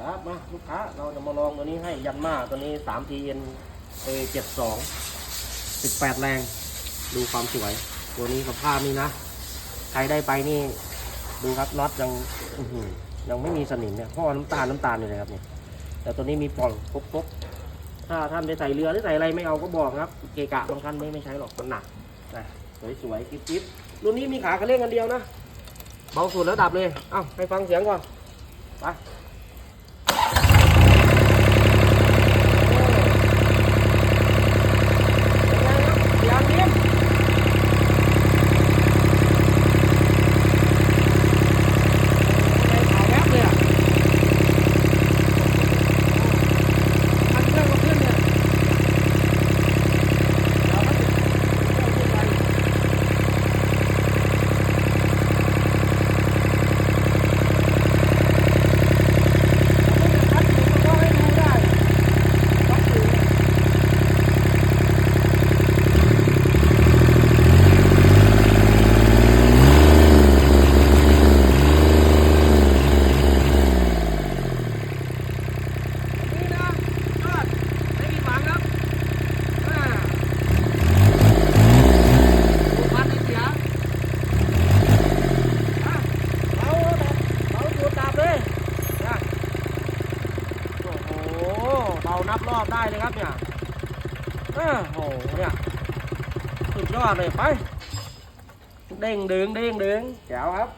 ครับมาลูกค้าเราจะมาลองตัวนี้ให้ยันมาตัวนี้3 t n a 7 2 18แรง ดูความสวย ตัวนี้สภาพนี่นะ ใครได้ไปนี่ ดูครับน็อตยังยังไม่มีสนิมเนี่ยพ่อน้ำตาลน้ำตาลอยู่เลยครับเนี่ยแต่ตัวนี้มีปล่องปุ๊บๆถ้าท่านไปใส่เรือหรือใส่อะไรไม่เอาก็บอกครับ เกะกะบางคันไม่ไม่ใช้หรอกมันหนักนะสวยๆกิ๊บๆรุ่นนี้มีขากระเล่งกันเดียวนะเบาสุดแล้วดับเลย เอ้าให้ฟังเสียงก่อน ไป เป็นไงครับเสียงนิ่มเป็นขาวแวบเลยอะมันเครื่องก็ขึ้นเนี่ยเราก็ติดเครื่องขึ้นไปเราก็จะคัดอยู่ก็ให้ดูได้วัดอยู่เนี่ย นี่นะยอดไม่มีหวังครับอ่าดูพันในเสียอะเบาดับเบาจุดดับเลยนะโอ้โหเบา นับรอบได้เลยครับเนี่ยโอ้โหเนี่ยสุดยอดเลยไป เด้งดึงเด้งดึงแจ๋วครับ